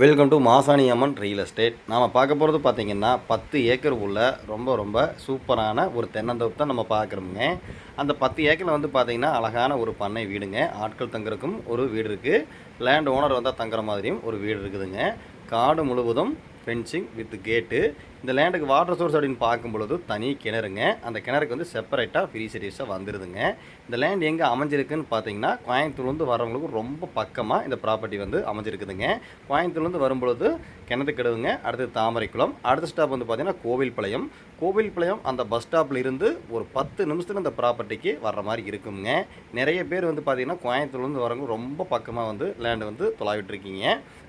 Welcome to Masani Amman real estate நாம் பார்க்க போகிறது பார்த்திங்கன்னா பத்து ஏக்கர் உள்ள ரொம்ப ரொம்ப சூப்பரான ஒரு தென்னந்தோப்பு தான் நம்ம பார்க்குறோமுங்க. அந்த பத்து ஏக்கரில் வந்து பார்த்திங்கன்னா அழகான ஒரு பண்ணை வீடுங்க. ஆட்கள் தங்குறதுக்கும் ஒரு வீடு இருக்குது லேண்ட் ஓனர் வந்தால் தங்குற மாதிரியும் ஒரு வீடு இருக்குதுங்க. காடு முழுவதும் ஃபென்சிங் வித் கேட்டு இந்த லேண்டுக்கு வாட்டர் சோர்ஸ் அப்படின்னு பார்க்கும் பொழுது தனி கிணறுங்க. அந்த கிணறுக்கு வந்து செப்பரேட்டாக ஃப்ரீ சர்வீஸாக வந்துடுதுங்க இந்த லேண்ட் எங்கே அமைஞ்சிருக்குன்னு பார்த்தீங்கன்னா கோயம்புத்தூர்லேருந்து வரவங்களுக்கு ரொம்ப பக்கமாக இந்த ப்ராப்பர்ட்டி வந்து அமைஞ்சிருக்குதுங்க. கோயம்புத்தூர்லேருந்து வரும்பொழுது கிணத்துக்கிடுவுங்க அடுத்து தாமரைக்குளம். அடுத்த ஸ்டாப் வந்து பார்த்தீங்கன்னா கோவில்பாளையம். கோவில்பாளையம் அந்த பஸ் ஸ்டாப்பில் இருந்து ஒரு பத்து நிமிஷத்தில் இந்த ப்ராப்பர்ட்டிக்கு வர்ற மாதிரி இருக்குங்க. நிறைய பேர் வந்து பார்த்தீங்கன்னா கோயம்புத்தூர்லேருந்து வரவங்க ரொம்ப பக்கமாக வந்து லேண்டு வந்து தொலாவிட்டுருக்கீங்க.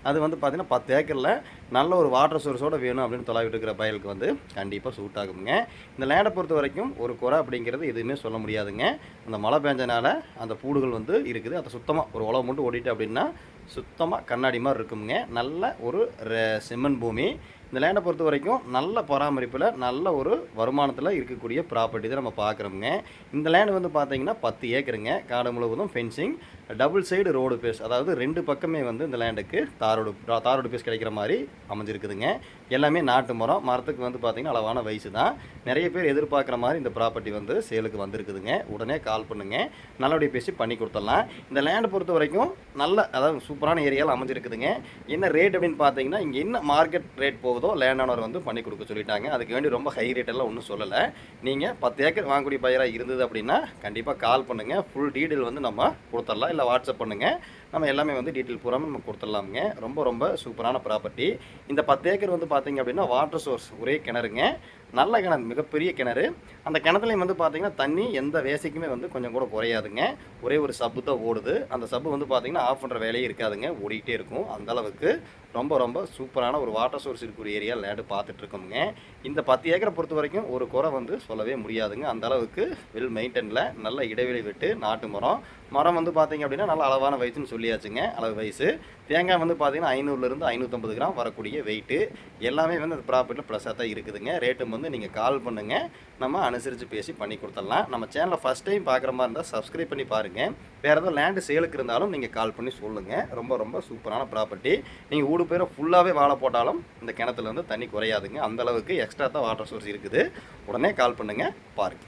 அது வந்து பார்த்தீங்கன்னா பத்து ஏக்கரில் நல்ல ஒரு வாட்டர் சோர்ஸோடு வேணும் அப்படின்னு தொலாவிட்டு இருக்கிற பயலுக்கு வந்து கண்டிப்பாக சூட் ஆகுங்க இந்த லேண்டை பொறுத்த வரைக்கும் ஒரு குறை அப்படிங்கிறது எதுவுமே சொல்ல முடியாதுங்க. அந்த மழை பெஞ்சனால அந்த பூடுகள் வந்து இருக்குது. அதை சுத்தமாக ஒரு உழவு மட்டும் ஓடிட்டு அப்படின்னா சுத்தமாக கண்ணாடி மாதிரி இருக்குங்க நல்ல ஒரு ரெ- செம்மண் பூமி. இந்த லேண்டை பொறுத்த வரைக்கும் நல்ல பராமரிப்பில் நல்ல ஒரு வருமானத்தில் இருக்கக்கூடிய ப்ராப்பர்ட்டி தான் நம்ம பார்க்குறோமுங்க. இந்த லேண்டு வந்து பார்த்தீங்கன்னா பத்து ஏக்கருங்க. காடு முழுவதும் fencing double side road face அதாவது ரெண்டு பக்கமே வந்து இந்த லேண்டுக்கு தாரோடு தாரோடு பேஸ் கிடைக்கிற மாதிரி அமைஞ்சிருக்குதுங்க. எல்லாமே நாட்டு மரம் மரத்துக்கு வந்து பார்த்திங்கன்னா அளவான வயசு தான். நிறைய பேர் எதிர்பார்க்குற மாதிரி இந்த ப்ராப்பர்ட்டி வந்து சேலுக்கு வந்திருக்குதுங்க. உடனே கால் பண்ணுங்கள் நல்லபடியாக பேசி பண்ணி கொடுத்துடலாம். இந்த லேண்டை பொறுத்த வரைக்கும் நல்ல அதாவது சூப்பரான ஏரியாவில் அமைஞ்சிருக்குதுங்க. என்ன ரேட் அப்படின்னு பார்த்தீங்கன்னா இங்கே என்ன மார்க்கெட் ரேட் போகும் லேண்ட் ஓனர் வந்து பண்ணி கொடுக்க சொல்லிட்டாங்க. அதுக்கு வேண்டி ரொம்ப ஹை ரேட்டெல்லாம் ஒன்றும் சொல்லலை. நீங்கள் பத்து ஏக்கர் வாங்கக்கூடிய பயிராக இருந்தது அப்படின்னா கண்டிப்பாக கால் பண்ணுங்கள் ஃபுல் டீட்டெயில் வந்து நம்ம கொடுத்துடலாம். இல்லை வாட்ஸ்அப் பண்ணுங்கள் நம்ம எல்லாமே வந்து டீட்டெயில் பூரா நம்ம கொடுத்துடலாமுங்க. ரொம்ப ரொம்ப சூப்பரான ப்ராப்பர்ட்டி இந்த பத்து ஏக்கர் வந்து பார்த்தீங்க அப்படின்னா வாட்டர் சோர்ஸ் ஒரே கிணறுங்க. நல்ல கிணறு மிகப்பெரிய கிணறு. அந்த கிணத்துலையும் வந்து பார்த்தீங்கன்னா தண்ணி எந்த வேசைக்குமே வந்து கொஞ்சம் கூட குறையாதுங்க. ஒரே ஒரு சப்பு தான் ஓடுது. அந்த சப்பு வந்து பார்த்தீங்கன்னா ஆஃப் பண்ணுற வேலையே இருக்காதுங்க. ஓடிக்கிட்டே இருக்கும். அந்த அளவுக்கு ரொம்ப ரொம்ப சூப்பரான ஒரு வாட்டர் சோர்ஸ் இருக்கக்கூடிய ஏரியா லேண்டு பார்த்துட்டு இருக்கோமுங்க. இந்த பத்து ஏக்கரை பொறுத்த வரைக்கும் ஒரு குறை வந்து சொல்லவே முடியாதுங்க. அந்த அளவுக்கு வெல் மெயின்டெனில் நல்ல இடைவெளி விட்டு நாட்டு மரம். மரம் வந்து பார்த்தீங்க அப்படின்னா நல்ல அளவான வயசுன்னு சொல்லியாச்சுங்க. அளவு வயசு. தேங்காய் வந்து பார்த்தீங்கன்னா ஐநூறுலேருந்து ஐநூற்றம்பது கிராம் வரக்கூடிய வெயிட்டு எல்லாமே வந்து அந்த ப்ராப்பர்ட்டியில் ப்ளஸ்ஸாக தான் இருக்குதுங்க. ரேட்டும் வந்து நீங்கள் கால் பண்ணுங்கள் நம்ம அனுசரித்து பேசி பண்ணி கொடுத்துடலாம். நம்ம சேனலை ஃபஸ்ட் டைம் பார்க்குற மாதிரி இருந்தால் சப்ஸ்கிரைப் பண்ணி பாருங்கள் வேறு ஏதோ லேண்டு சேலுக்கு இருந்தாலும் நீங்கள் கால் பண்ணி சொல்லுங்கள் ரொம்ப ரொம்ப சூப்பரான ப்ராப்பர்ட்டி நீங்கள் ஊடு பேரை ஃபுல்லாகவே வாழை போட்டாலும் இந்த கிணத்துல வந்து தண்ணி குறையாதுங்க. அந்தளவுக்கு எக்ஸ்ட்ரா தான் வாட்டர் சோர்ஸ் இருக்குது. உடனே கால் பண்ணுங்கள் பாருங்கள்